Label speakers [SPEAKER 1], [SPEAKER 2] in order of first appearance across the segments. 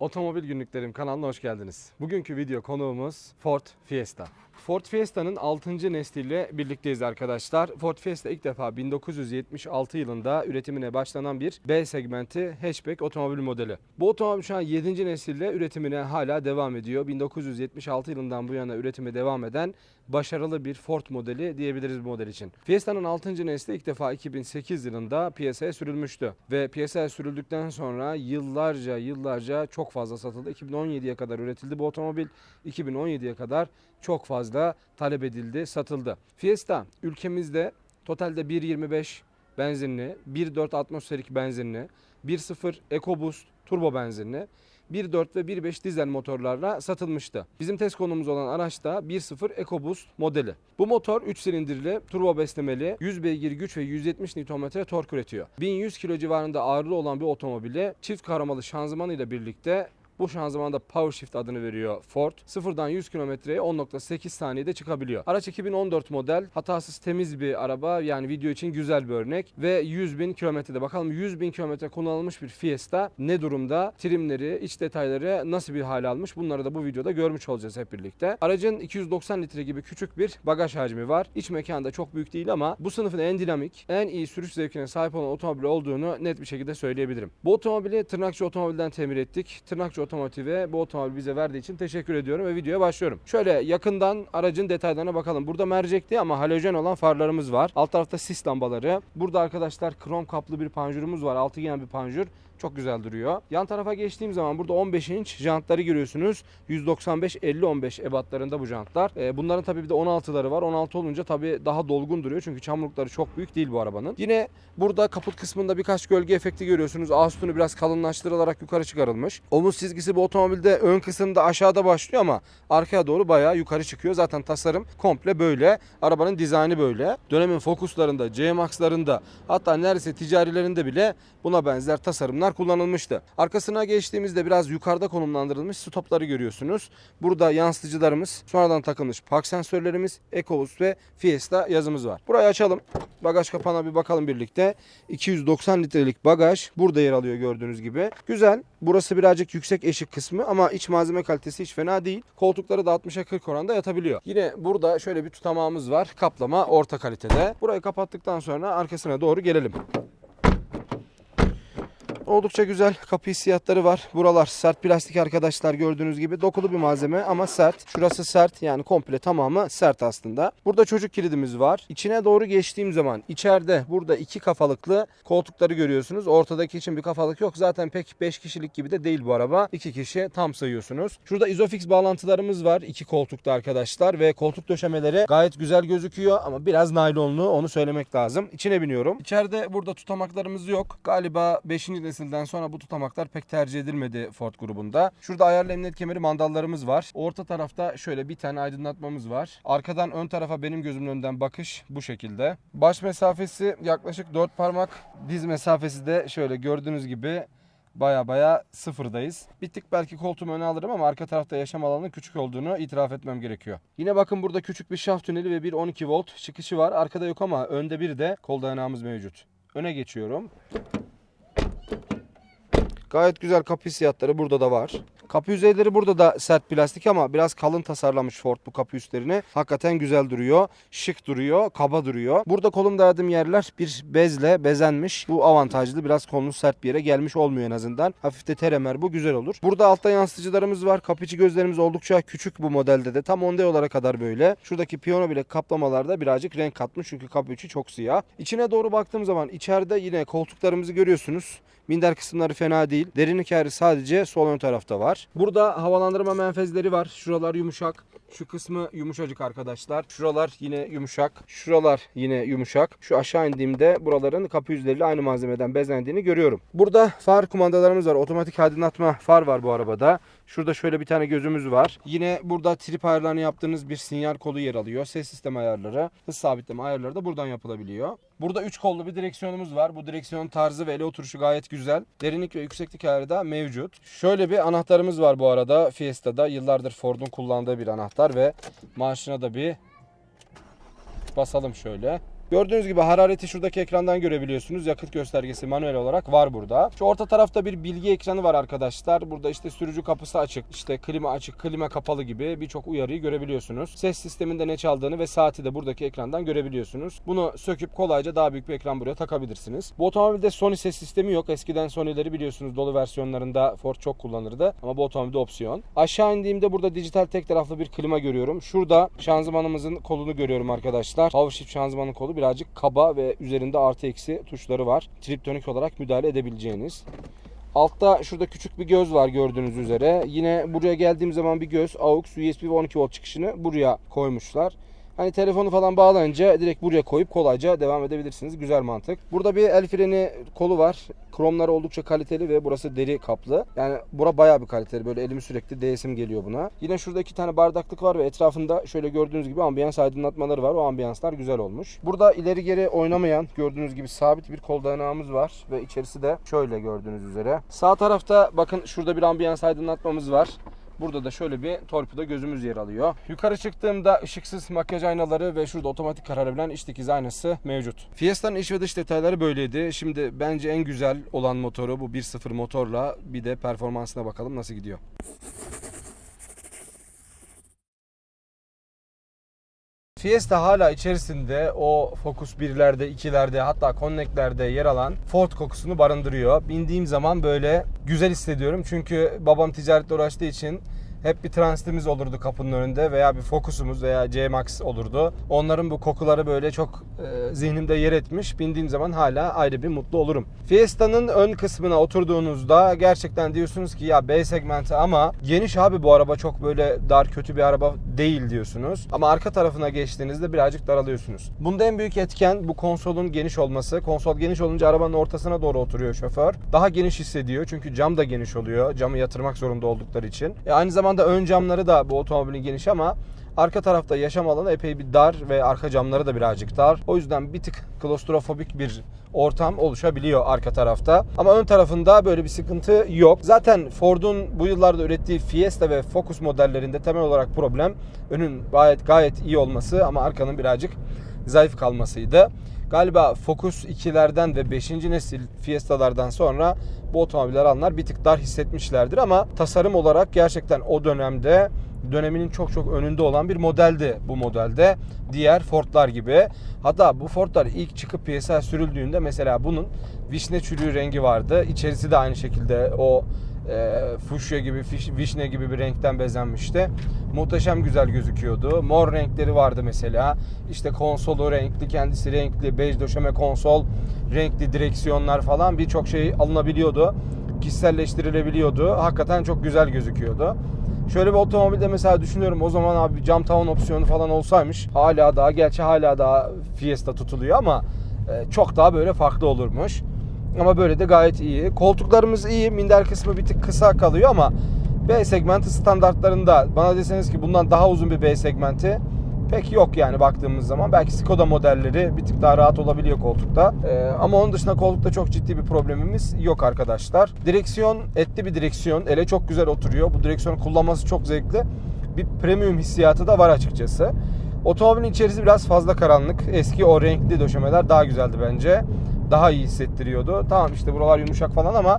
[SPEAKER 1] Otomobil Günlüklerim kanalına hoş geldiniz. Bugünkü video konuğumuz Ford Fiesta. Ford Fiesta'nın 6. nesliyle birlikteyiz arkadaşlar. Ford Fiesta ilk defa 1976 yılında üretimine başlanan bir B segmenti hatchback otomobil modeli. Bu otomobil şu an 7. nesille üretimine hala devam ediyor. 1976 yılından bu yana üretime devam eden başarılı bir Ford modeli diyebiliriz bu model için. Fiesta'nın 6. nesli ilk defa 2008 yılında piyasaya sürülmüştü. Ve piyasaya sürüldükten sonra yıllarca yıllarca çok fazla satıldı. 2017'ye kadar üretildi bu otomobil. 2017'ye kadar çok fazla talep edildi, satıldı. Fiesta ülkemizde totalde 1.25 benzinli, 1.4 atmosferik benzinli, 1.0 EcoBoost turbo benzinli 1.4 ve 1.5 dizel motorlarla satılmıştı. Bizim test konumuz olan araç da 1.0 EcoBoost modeli. Bu motor 3 silindirli, turbo beslemeli, 100 beygir güç ve 170 Nm tork üretiyor. 1100 kilo civarında ağırlığı olan bir otomobile çift kahramalı şanzımanıyla birlikte bu şanzımanda Power Shift adını veriyor Ford. Sıfırdan 100 kilometreye 10.8 saniyede çıkabiliyor. Araç 2014 model. Hatasız temiz bir araba. Yani video için güzel bir örnek. Ve 100 bin kilometrede. Bakalım 100 bin kilometre kullanılmış bir Fiesta ne durumda? Trimleri, iç detayları nasıl bir hale almış? Bunları da bu videoda görmüş olacağız hep birlikte. Aracın 290 litre gibi küçük bir bagaj hacmi var. İç mekanda çok büyük değil ama bu sınıfın en dinamik, en iyi sürüş zevkine sahip olan otomobil olduğunu net bir şekilde söyleyebilirim. Bu otomobili Tırnakçı Otomobil'den temin ettik. Tırnakçı Otomotiv'e bu otomobil bize verdiği için teşekkür ediyorum ve videoya başlıyorum. Şöyle yakından aracın detaylarına bakalım. Burada mercekli ama halojen olan farlarımız var. Alt tarafta sis lambaları. Burada arkadaşlar krom kaplı bir panjurumuz var. Altıgen bir panjur. Çok güzel duruyor. Yan tarafa geçtiğim zaman burada 15 inç jantları görüyorsunuz. 195-50-15 ebatlarında bu jantlar. Ee, bunların tabii bir de 16'ları var. 16 olunca tabii daha dolgun duruyor. Çünkü çamurlukları çok büyük değil bu arabanın. Yine burada kaput kısmında birkaç gölge efekti görüyorsunuz. Ağ sütunu biraz kalınlaştırılarak yukarı çıkarılmış. Omuz çizgisi bu otomobilde ön kısımda aşağıda başlıyor ama arkaya doğru bayağı yukarı çıkıyor. Zaten tasarım komple böyle. Arabanın dizaynı böyle. Dönemin Focus'larında, C-Max'larında hatta neredeyse ticarilerinde bile buna benzer tasarımlar kullanılmıştı. Arkasına geçtiğimizde biraz yukarıda konumlandırılmış stopları görüyorsunuz. Burada yansıtıcılarımız, sonradan takılmış park sensörlerimiz, EcoBoost ve Fiesta yazımız var. Burayı açalım. Bagaj kapağına bir bakalım birlikte. 290 litrelik bagaj burada yer alıyor gördüğünüz gibi. Güzel. Burası birazcık yüksek eşik kısmı ama iç malzeme kalitesi hiç fena değil. Koltukları da 60'a 40 oranda yatabiliyor. Yine burada şöyle bir tutamağımız var. Kaplama orta kalitede. Burayı kapattıktan sonra arkasına doğru gelelim. Oldukça güzel kapı hissiyatları var. Buralar sert plastik arkadaşlar gördüğünüz gibi. Dokulu bir malzeme ama sert. Şurası sert yani komple tamamı sert aslında. Burada çocuk kilidimiz var. İçine doğru geçtiğim zaman içeride burada iki kafalıklı koltukları görüyorsunuz. Ortadaki için bir kafalık yok. Zaten pek 5 kişilik gibi de değil bu araba. 2 kişi tam sayıyorsunuz. Şurada izofix bağlantılarımız var. iki koltukta arkadaşlar ve koltuk döşemeleri gayet güzel gözüküyor ama biraz naylonlu onu söylemek lazım. İçine biniyorum. İçeride burada tutamaklarımız yok. Galiba 5. nesilden sonra bu tutamaklar pek tercih edilmedi Ford grubunda. Şurada ayarlı emniyet kemeri mandallarımız var. Orta tarafta şöyle bir tane aydınlatmamız var. Arkadan ön tarafa benim gözümün önünden bakış bu şekilde. Baş mesafesi yaklaşık 4 parmak. Diz mesafesi de şöyle gördüğünüz gibi baya baya sıfırdayız. Bir tık belki koltuğumu öne alırım ama arka tarafta yaşam alanının küçük olduğunu itiraf etmem gerekiyor. Yine bakın burada küçük bir şaft tüneli ve bir 12 volt çıkışı var. Arkada yok ama önde bir de kol dayanağımız mevcut. Öne geçiyorum. Gayet güzel kapı hissiyatları burada da var. Kapı yüzeyleri burada da sert plastik ama biraz kalın tasarlamış Ford bu kapı üstlerini. Hakikaten güzel duruyor. Şık duruyor. Kaba duruyor. Burada kolum dayadığım yerler bir bezle bezenmiş. Bu avantajlı. Biraz kolunuz sert bir yere gelmiş olmuyor en azından. Hafif de teremer bu güzel olur. Burada altta yansıtıcılarımız var. Kapı içi gözlerimiz oldukça küçük bu modelde de. Tam ondeolara kadar böyle. Şuradaki piyano bile kaplamalarda birazcık renk katmış. Çünkü kapı içi çok siyah. İçine doğru baktığım zaman içeride yine koltuklarımızı görüyorsunuz. Minder kısımları fena değil. Derinlik ayarı sadece sol ön tarafta var. Burada havalandırma menfezleri var. Şuralar yumuşak. Şu kısmı yumuşacık arkadaşlar. Şuralar yine yumuşak. Şuralar yine yumuşak. Şu aşağı indiğimde buraların kapı yüzleriyle aynı malzemeden bezendiğini görüyorum. Burada far kumandalarımız var. Otomatik aydınlatma far var bu arabada. Şurada şöyle bir tane gözümüz var. Yine burada trip ayarlarını yaptığınız bir sinyal kolu yer alıyor. Ses sistem ayarları, hız sabitleme ayarları da buradan yapılabiliyor. Burada 3 kollu bir direksiyonumuz var. Bu direksiyon tarzı ve ele oturuşu gayet güzel. Derinlik ve yükseklik ayarı da mevcut. Şöyle bir anahtarımız var bu arada Fiesta'da. Yıllardır Ford'un kullandığı bir anahtar ve marşına da bir basalım şöyle. Gördüğünüz gibi harareti şuradaki ekrandan görebiliyorsunuz. Yakıt göstergesi manuel olarak var burada. Şu orta tarafta bir bilgi ekranı var arkadaşlar. Burada işte sürücü kapısı açık, işte klima açık, klima kapalı gibi birçok uyarıyı görebiliyorsunuz. Ses sisteminde ne çaldığını ve saati de buradaki ekrandan görebiliyorsunuz. Bunu söküp kolayca daha büyük bir ekran buraya takabilirsiniz. Bu otomobilde Sony ses sistemi yok. Eskiden Sony'leri biliyorsunuz dolu versiyonlarında Ford çok kullanırdı. Ama bu otomobilde opsiyon. Aşağı indiğimde burada dijital tek taraflı bir klima görüyorum. Şurada şanzımanımızın kolunu görüyorum arkadaşlar. Power Shift şanzımanın kolu birazcık kaba ve üzerinde artı eksi tuşları var. Triptonik olarak müdahale edebileceğiniz. Altta şurada küçük bir göz var gördüğünüz üzere. Yine buraya geldiğim zaman bir göz AUX USB ve 12 volt çıkışını buraya koymuşlar. Hani telefonu falan bağlayınca direkt buraya koyup kolayca devam edebilirsiniz. Güzel mantık. Burada bir el freni kolu var. Kromlar oldukça kaliteli ve burası deri kaplı. Yani bura bayağı bir kaliteli. Böyle elimi sürekli değesim geliyor buna. Yine şurada iki tane bardaklık var ve etrafında şöyle gördüğünüz gibi ambiyans aydınlatmaları var. O ambiyanslar güzel olmuş. Burada ileri geri oynamayan gördüğünüz gibi sabit bir kol dayanağımız var ve içerisi de şöyle gördüğünüz üzere. Sağ tarafta bakın şurada bir ambiyans aydınlatmamız var. Burada da şöyle bir torpido gözümüz yer alıyor. Yukarı çıktığımda ışıksız makyaj aynaları ve şurada otomatik kararabilen iç dikiz aynası mevcut. Fiesta'nın iç ve dış detayları böyleydi. Şimdi bence en güzel olan motoru bu 1.0 motorla bir de performansına bakalım nasıl gidiyor. Fiesta hala içerisinde o Focus 1'lerde, 2'lerde hatta Connect'lerde yer alan Ford kokusunu barındırıyor. Bindiğim zaman böyle güzel hissediyorum. Çünkü babam ticaretle uğraştığı için hep bir transitimiz olurdu kapının önünde veya bir Focus'umuz veya C-Max olurdu. Onların bu kokuları böyle çok e, zihnimde yer etmiş. Bindiğim zaman hala ayrı bir mutlu olurum. Fiesta'nın ön kısmına oturduğunuzda gerçekten diyorsunuz ki ya B segmenti ama geniş abi bu araba çok böyle dar kötü bir araba değil diyorsunuz. Ama arka tarafına geçtiğinizde birazcık daralıyorsunuz. Bunda en büyük etken bu konsolun geniş olması. Konsol geniş olunca arabanın ortasına doğru oturuyor şoför. Daha geniş hissediyor çünkü cam da geniş oluyor. Camı yatırmak zorunda oldukları için. E aynı zamanda ön camları da bu otomobilin geniş ama Arka tarafta yaşam alanı epey bir dar ve arka camları da birazcık dar. O yüzden bir tık klostrofobik bir ortam oluşabiliyor arka tarafta. Ama ön tarafında böyle bir sıkıntı yok. Zaten Ford'un bu yıllarda ürettiği Fiesta ve Focus modellerinde temel olarak problem önün gayet gayet iyi olması ama arkanın birazcık zayıf kalmasıydı. Galiba Focus 2'lerden ve 5. nesil Fiesta'lardan sonra bu otomobiller alanlar bir tık dar hissetmişlerdir ama tasarım olarak gerçekten o dönemde döneminin çok çok önünde olan bir modeldi bu modelde. Diğer Ford'lar gibi. Hatta bu Ford'lar ilk çıkıp piyasaya sürüldüğünde mesela bunun vişne çürüğü rengi vardı. İçerisi de aynı şekilde o e, fuşya gibi, fiş- vişne gibi bir renkten bezenmişti. Muhteşem güzel gözüküyordu. Mor renkleri vardı mesela. İşte konsolu renkli, kendisi renkli, bej döşeme konsol, renkli direksiyonlar falan birçok şey alınabiliyordu. Kişiselleştirilebiliyordu. Hakikaten çok güzel gözüküyordu. Şöyle bir otomobilde mesela düşünüyorum o zaman abi cam tavan opsiyonu falan olsaymış. Hala daha gerçi hala daha Fiesta tutuluyor ama e, çok daha böyle farklı olurmuş. Ama böyle de gayet iyi. Koltuklarımız iyi. Minder kısmı bir tık kısa kalıyor ama B segmenti standartlarında bana deseniz ki bundan daha uzun bir B segmenti pek yok yani baktığımız zaman. Belki Skoda modelleri bir tık daha rahat olabiliyor koltukta. Ee, ama onun dışında koltukta çok ciddi bir problemimiz yok arkadaşlar. Direksiyon etli bir direksiyon. Ele çok güzel oturuyor. Bu direksiyonu kullanması çok zevkli. Bir premium hissiyatı da var açıkçası. Otomobilin içerisi biraz fazla karanlık. Eski o renkli döşemeler daha güzeldi bence. Daha iyi hissettiriyordu. Tamam işte buralar yumuşak falan ama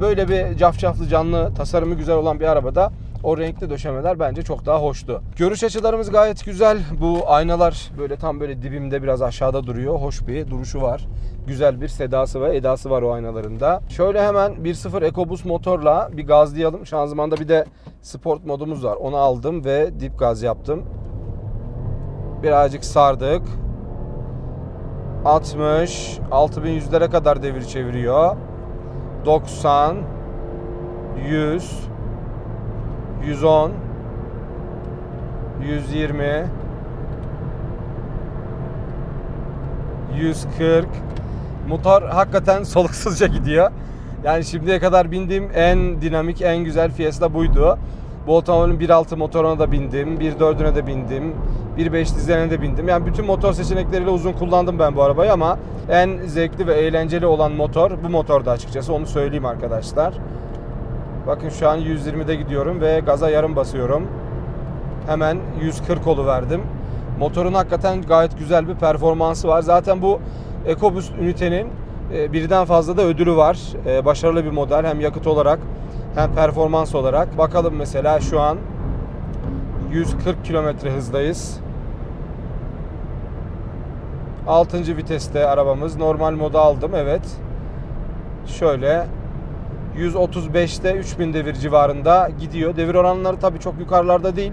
[SPEAKER 1] böyle bir cafcaflı canlı tasarımı güzel olan bir arabada o renkli döşemeler bence çok daha hoştu. Görüş açılarımız gayet güzel. Bu aynalar böyle tam böyle dibimde biraz aşağıda duruyor. Hoş bir duruşu var. Güzel bir sedası ve edası var o aynalarında. Şöyle hemen 1.0 EcoBoost motorla bir gazlayalım. Şanzımanda bir de sport modumuz var. Onu aldım ve dip gaz yaptım. Birazcık sardık. 60, 6100'lere kadar devir çeviriyor. 90, 100, 110, 120, 140. Motor hakikaten soluksuzca gidiyor. Yani şimdiye kadar bindiğim en dinamik, en güzel Fiesta buydu. Bu otomobilin 1.6 motoruna da bindim, 1.4'üne de bindim, 1.5 dizeline de bindim. Yani bütün motor seçenekleriyle uzun kullandım ben bu arabayı ama en zevkli ve eğlenceli olan motor bu motorda açıkçası onu söyleyeyim arkadaşlar. Bakın şu an 120'de gidiyorum ve gaza yarım basıyorum. Hemen 140 verdim. Motorun hakikaten gayet güzel bir performansı var. Zaten bu EcoBoost ünitenin e, birden fazla da ödülü var. E, Başarılı bir model hem yakıt olarak hem performans olarak. Bakalım mesela şu an 140 kilometre hızdayız. 6. viteste arabamız. Normal moda aldım evet. Şöyle 135'te 3000 devir civarında gidiyor. Devir oranları tabii çok yukarılarda değil.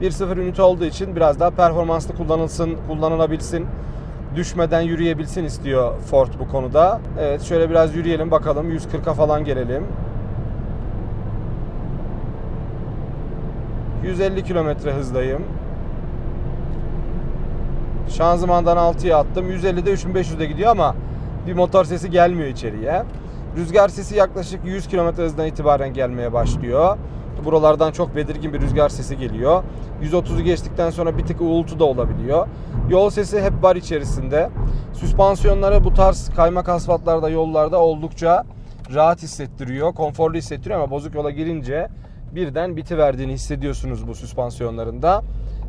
[SPEAKER 1] 1.0 ünite olduğu için biraz daha performanslı kullanılsın, kullanılabilsin. Düşmeden yürüyebilsin istiyor Ford bu konuda. Evet şöyle biraz yürüyelim bakalım. 140'a falan gelelim. 150 kilometre hızdayım. Şanzımandan 6'ya attım. 150'de 3500'de gidiyor ama bir motor sesi gelmiyor içeriye. Rüzgar sesi yaklaşık 100 km hızdan itibaren gelmeye başlıyor. Buralardan çok belirgin bir rüzgar sesi geliyor. 130'u geçtikten sonra bir tık uğultu da olabiliyor. Yol sesi hep var içerisinde. Süspansiyonları bu tarz kaymak asfaltlarda, yollarda oldukça rahat hissettiriyor, konforlu hissettiriyor ama bozuk yola girince birden biti verdiğini hissediyorsunuz bu süspansiyonlarında.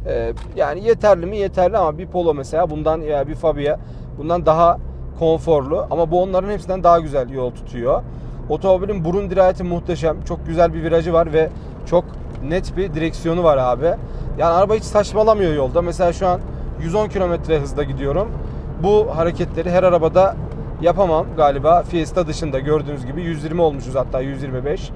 [SPEAKER 1] Ee, yani yeterli mi? Yeterli ama bir Polo mesela bundan ya bir Fabia bundan daha konforlu ama bu onların hepsinden daha güzel yol tutuyor. Otomobilin burun dirayeti muhteşem. Çok güzel bir virajı var ve çok net bir direksiyonu var abi. Yani araba hiç saçmalamıyor yolda. Mesela şu an 110 km hızda gidiyorum. Bu hareketleri her arabada yapamam galiba. Fiesta dışında gördüğünüz gibi 120 olmuşuz hatta 125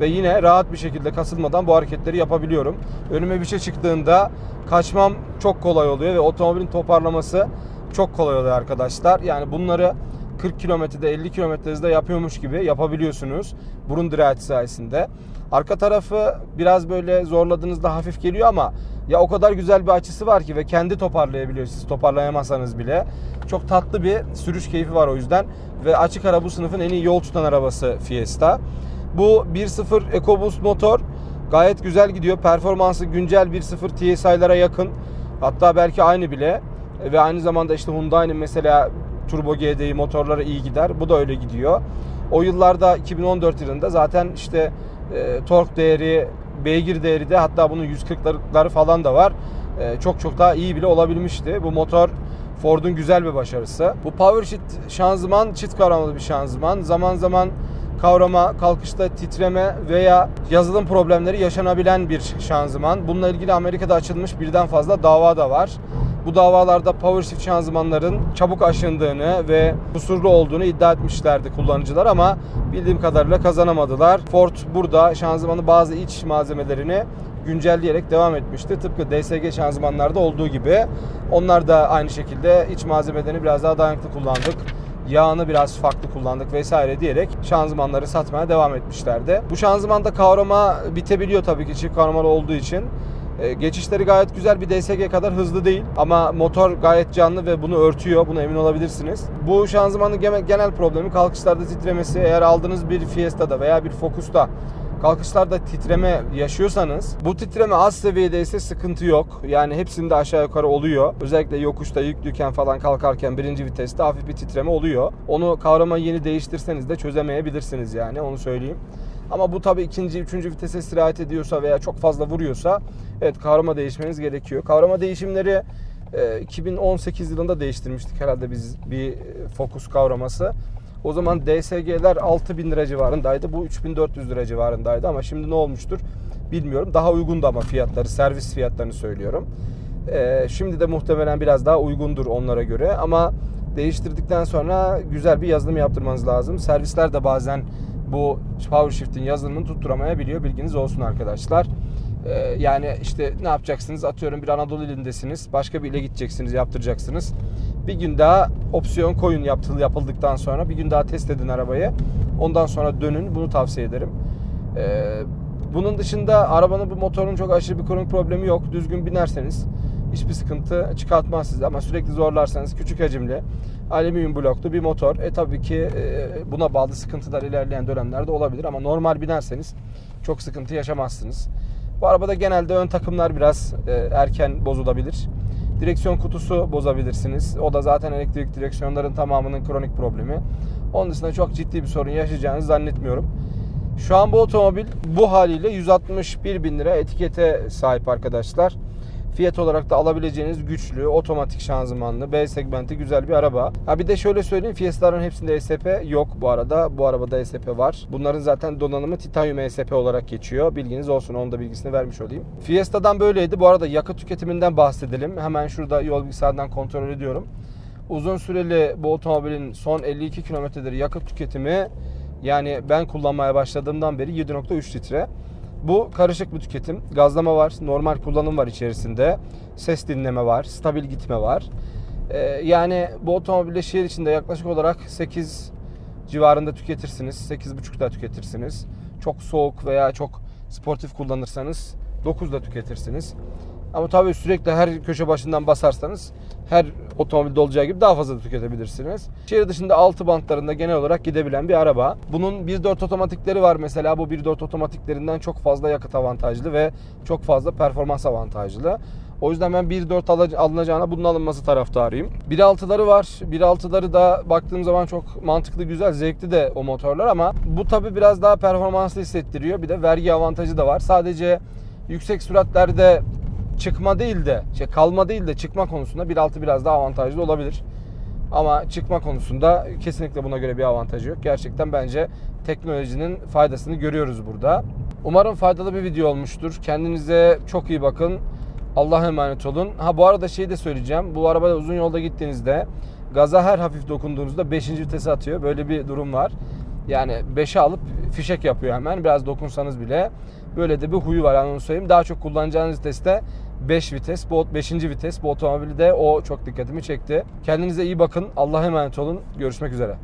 [SPEAKER 1] ve yine rahat bir şekilde kasılmadan bu hareketleri yapabiliyorum. Önüme bir şey çıktığında kaçmam çok kolay oluyor ve otomobilin toparlaması çok kolay oluyor arkadaşlar. Yani bunları 40 kilometrede 50 kilometre hızda yapıyormuş gibi yapabiliyorsunuz burun dirayeti sayesinde. Arka tarafı biraz böyle zorladığınızda hafif geliyor ama ya o kadar güzel bir açısı var ki ve kendi toparlayabiliyor siz toparlayamazsanız bile. Çok tatlı bir sürüş keyfi var o yüzden ve açık ara bu sınıfın en iyi yol tutan arabası Fiesta. Bu 1.0 EcoBoost motor gayet güzel gidiyor. Performansı güncel 1.0 TSI'lara yakın. Hatta belki aynı bile. Ve aynı zamanda işte Hyundai'nin mesela Turbo GDI motorları iyi gider. Bu da öyle gidiyor. O yıllarda 2014 yılında zaten işte e, tork değeri, beygir değeri de hatta bunun 140'ları falan da var. E, çok çok daha iyi bile olabilmişti. Bu motor Ford'un güzel bir başarısı. Bu Power Shift şanzıman çift kavramlı bir şanzıman. Zaman zaman kavrama, kalkışta titreme veya yazılım problemleri yaşanabilen bir şanzıman. Bununla ilgili Amerika'da açılmış birden fazla dava da var. Bu davalarda power shift şanzımanların çabuk aşındığını ve kusurlu olduğunu iddia etmişlerdi kullanıcılar ama bildiğim kadarıyla kazanamadılar. Ford burada şanzımanın bazı iç malzemelerini güncelleyerek devam etmişti. Tıpkı DSG şanzımanlarda olduğu gibi. Onlar da aynı şekilde iç malzemelerini biraz daha dayanıklı kullandık yağını biraz farklı kullandık vesaire diyerek şanzımanları satmaya devam etmişlerdi. Bu şanzımanda kavrama bitebiliyor tabii ki çift kavramalı olduğu için. E, geçişleri gayet güzel bir DSG kadar hızlı değil ama motor gayet canlı ve bunu örtüyor. Buna emin olabilirsiniz. Bu şanzımanın genel problemi kalkışlarda titremesi. Eğer aldığınız bir Fiesta'da veya bir Focus'ta kalkışlarda titreme yaşıyorsanız bu titreme az seviyede ise sıkıntı yok. Yani hepsinde aşağı yukarı oluyor. Özellikle yokuşta yüklüyken falan kalkarken birinci viteste hafif bir titreme oluyor. Onu kavrama yeni değiştirseniz de çözemeyebilirsiniz yani onu söyleyeyim. Ama bu tabii ikinci, üçüncü vitese sirayet ediyorsa veya çok fazla vuruyorsa evet kavrama değişmeniz gerekiyor. Kavrama değişimleri 2018 yılında değiştirmiştik herhalde biz bir Focus kavraması. O zaman DSG'ler 6000 lira civarındaydı. Bu 3400 lira civarındaydı ama şimdi ne olmuştur bilmiyorum. Daha uygundu ama fiyatları, servis fiyatlarını söylüyorum. Ee, şimdi de muhtemelen biraz daha uygundur onlara göre ama değiştirdikten sonra güzel bir yazılım yaptırmanız lazım. Servisler de bazen bu PowerShift'in yazılımını tutturamayabiliyor. Bilginiz olsun arkadaşlar. Ee, yani işte ne yapacaksınız? Atıyorum bir Anadolu ilindesiniz. Başka bir ile gideceksiniz, yaptıracaksınız. Bir gün daha opsiyon koyun yaptığı yapıldıktan sonra bir gün daha test edin arabayı. Ondan sonra dönün. Bunu tavsiye ederim. Ee, bunun dışında arabanın bu motorun çok aşırı bir kronik problemi yok. Düzgün binerseniz hiçbir sıkıntı çıkartmaz size ama sürekli zorlarsanız küçük hacimli alüminyum bloklu bir motor. E tabii ki e, buna bağlı sıkıntılar ilerleyen dönemlerde olabilir ama normal binerseniz çok sıkıntı yaşamazsınız. Bu arabada genelde ön takımlar biraz e, erken bozulabilir. Direksiyon kutusu bozabilirsiniz. O da zaten elektrik direksiyonların tamamının kronik problemi. Onun dışında çok ciddi bir sorun yaşayacağınızı zannetmiyorum. Şu an bu otomobil bu haliyle 161 bin lira etikete sahip arkadaşlar. Fiyat olarak da alabileceğiniz güçlü, otomatik şanzımanlı, B segmenti güzel bir araba. Ha bir de şöyle söyleyeyim Fiesta'ların hepsinde ESP yok bu arada. Bu arabada ESP var. Bunların zaten donanımı titanyum ESP olarak geçiyor. Bilginiz olsun. Onun da bilgisini vermiş olayım. Fiesta'dan böyleydi. Bu arada yakıt tüketiminden bahsedelim. Hemen şurada yol bilgisayardan kontrol ediyorum. Uzun süreli bu otomobilin son 52 kilometredir yakıt tüketimi yani ben kullanmaya başladığımdan beri 7.3 litre. Bu karışık bir tüketim. Gazlama var, normal kullanım var içerisinde. Ses dinleme var, stabil gitme var. Ee, yani bu otomobille şehir içinde yaklaşık olarak 8 civarında tüketirsiniz. 8.5'da tüketirsiniz. Çok soğuk veya çok sportif kullanırsanız 9'da tüketirsiniz. Ama tabii sürekli her köşe başından basarsanız her otomobilde olacağı gibi daha fazla da tüketebilirsiniz. Şehir dışında 6 bantlarında genel olarak gidebilen bir araba. Bunun 1.4 otomatikleri var mesela. Bu 1.4 otomatiklerinden çok fazla yakıt avantajlı ve çok fazla performans avantajlı. O yüzden ben 1.4 alıc- alınacağına bunun alınması taraftarıyım. 1.6'ları var. 1.6'ları da baktığım zaman çok mantıklı, güzel, zevkli de o motorlar ama bu tabi biraz daha performanslı hissettiriyor. Bir de vergi avantajı da var. Sadece yüksek süratlerde çıkma değil de, şey kalma değil de çıkma konusunda 1.6 biraz daha avantajlı olabilir. Ama çıkma konusunda kesinlikle buna göre bir avantajı yok. Gerçekten bence teknolojinin faydasını görüyoruz burada. Umarım faydalı bir video olmuştur. Kendinize çok iyi bakın. Allah'a emanet olun. Ha bu arada şey de söyleyeceğim. Bu arabada uzun yolda gittiğinizde gaza her hafif dokunduğunuzda 5. vitese atıyor. Böyle bir durum var. Yani 5'e alıp fişek yapıyor hemen. Biraz dokunsanız bile. Böyle de bir huyu var yani onu söyleyeyim. Daha çok kullanacağınız viteste 5 vites. Bu 5. vites. Bu otomobili de o çok dikkatimi çekti. Kendinize iyi bakın. Allah'a emanet olun. Görüşmek üzere.